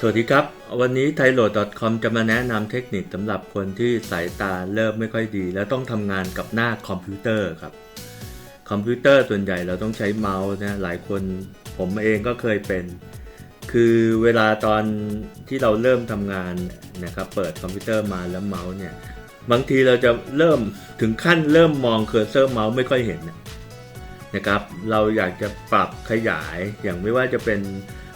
สวัสดีครับ วันนี้ t h a i l o d c o m จะมาแนะนำเทคนิคสำหรับคนที่สายตาเริ่มไม่ค่อยดี แล้วต้องทำงานกับหน้าคอมพิวเตอร์ครับ คอมพิวเตอร์ส่วนใหญ่เราต้องใช้เมาส์นะหลายคนผมเองก็เคยเป็น คือเวลาตอนที่เราเริ่มทำงานนะครับเปิดคอมพิวเตอร์มาแล้วเมาส์เนี่ยบางทีเราจะเริ่มถึงขั้นเริ่มมองเคอร์เซอร์เมาส์ไม่ค่อยเห็นนะครับ เราอยากจะปรับขยายอย่างไม่ว่าจะเป็น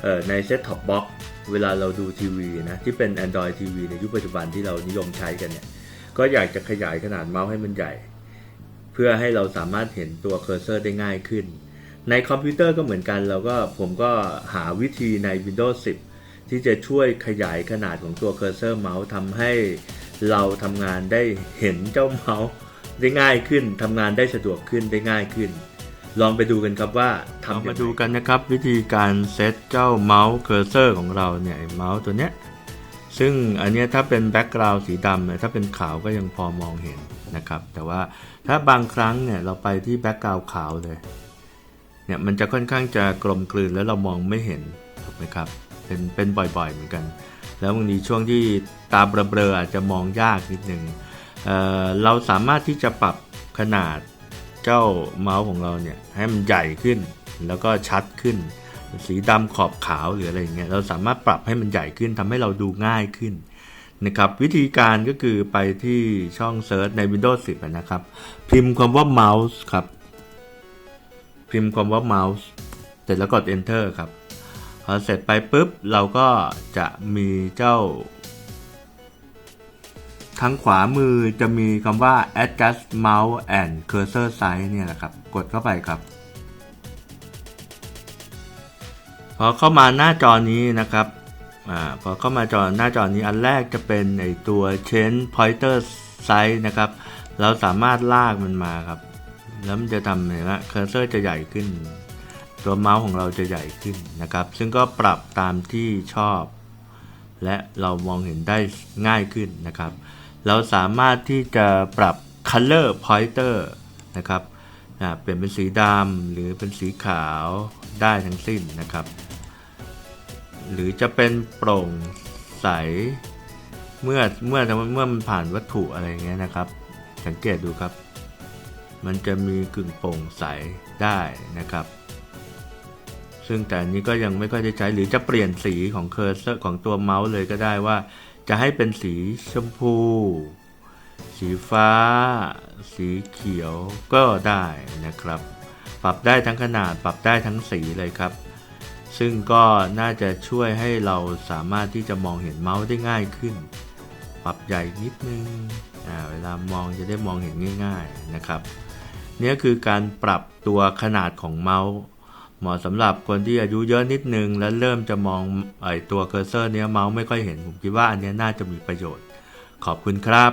เอ่อใน Set Top Box เวลาเราดูทีวีนะที่เป็น Android TV ในยุคปัจจุบันที่เรานิยมใช้กันเนี่ย ก็อยากจะขยายขนาดเมาส์ให้มันใหญ่ เพื่อให้เราสามารถเห็นตัวเคอร์เซอร์ได้ง่ายขึ้น ในคอมพิวเตอร์ก็เหมือนกันเราก็ผมก็หาวิธีใน Windows 10 ที่จะช่วยขยายขนาดของตัวเคอร์เซอร์เมาส์ทำให้เราทำงานได้เห็นเจ้าเมาส์ได้ง่ายขึ้นทำงานได้สะดวกขึ้นได้ง่ายขึ้น ลองไปดูกันครับว่าทำมาดูกันนะครับ วิธีการเซตเจ้าเมาส์เคอร์เซอร์ของเราเนี่ยเมาส์ตัวเนี้ยซึ่งอันนี้ถ้าเป็นแบ็กกราวด์สีดำเนี่ยถ้าเป็นขาวก็ยังพอมองเห็นนะครับ แต่ว่าถ้าบางครั้งเนี่ยเราไปที่แบ็กกราวด์ขาวเลยเนี่ยมันจะค่อนข้างจะกลมกลืนแล้วเรามองไม่เห็นถูกไหมครับเป็นเป็นบ่อยๆเหมือนกัน แล้วบางทีช่วงที่ตาเบลอๆอาจจะมองยากนิดนึงเอ่อเราสามารถที่จะปรับขนาด เจ้าเมาส์ของเราเนี่ยให้มันใหญ่ขึ้นแล้วก็ชัดขึ้น สีดำขอบขาวหรืออะไรอย่างเงี้ยเราสามารถปรับให้มันใหญ่ขึ้นทำให้เราดูง่ายขึ้นนะครับวิธีการก็คือไปที่ช่องเซิร์ชใน Windows 10 นะครับ พิมพ์คำว่า mouse ครับ พิมพ์คำว่า mouse เสร็จแล้วกด enter ครับพอเสร็จไปปุ๊บ เราก็จะมีเจ้า ทางขวามือจะมีคำว่า adjust mouse and cursor size เนี่ยนะครับ กดเข้าไปครับ พอเข้ามาหน้าจอนี้นะครับอพอเข้ามาจอหน้าจอนี้อันแรกจะเป็นไอตัว change pointer size นะครับ เราสามารถลากมันมาครับ แล้วมันจะทำเห็นว่าเคอร์เซอร์จะใหญ่ขึ้น ตัวเมาส์ของเราจะใหญ่ขึ้นนะครับ ซึ่งก็ปรับตามที่ชอบ และเรามองเห็นได้ง่ายขึ้นนะครับ เราสามารถที่จะปรับ color pointer นะครับเปลี่ยนเป็นสีดำหรือเป็นสีขาวได้ทั้งสิ้นนะครับ หรือจะเป็นโปร่งใสเมื่อเมื่อเมื่อมันผ่านวัตถุอะไรเงี้ยนะครับ สังเกตดูครับ มันจะมีกึ่งโปร่งใสได้นะครับ ซึ่งแต่นี้ก็ยังไม่ค่อยได้ใช้หรือจะเปลี่ยนสีของเคอร์เซอร์ของตัวเมาส์เลยก็ได้ว่า จะให้เป็นสีชมพู สีฟ้า สีเขียวก็ได้นะครับ ปรับได้ทั้งขนาดปรับได้ทั้งสีเลยครับ ซึ่งก็น่าจะช่วยให้เราสามารถที่จะมองเห็นเมาส์ได้ง่ายขึ้น ปรับใหญ่นิดนึงเวลามองจะได้มองเห็นง่าย ๆนะครับเนี่ยคือการปรับตัวขนาดของเมาส์ เหมาะสำหรับคนที่อายุเยอะนิดนึง และเริ่มจะมองไอตัวเคอร์เซอร์เนี้ยเมาส์ไม่ค่อยเห็นผมคิดว่าอันเนี้ยน่าจะมีประโยชน์ ขอบคุณครับ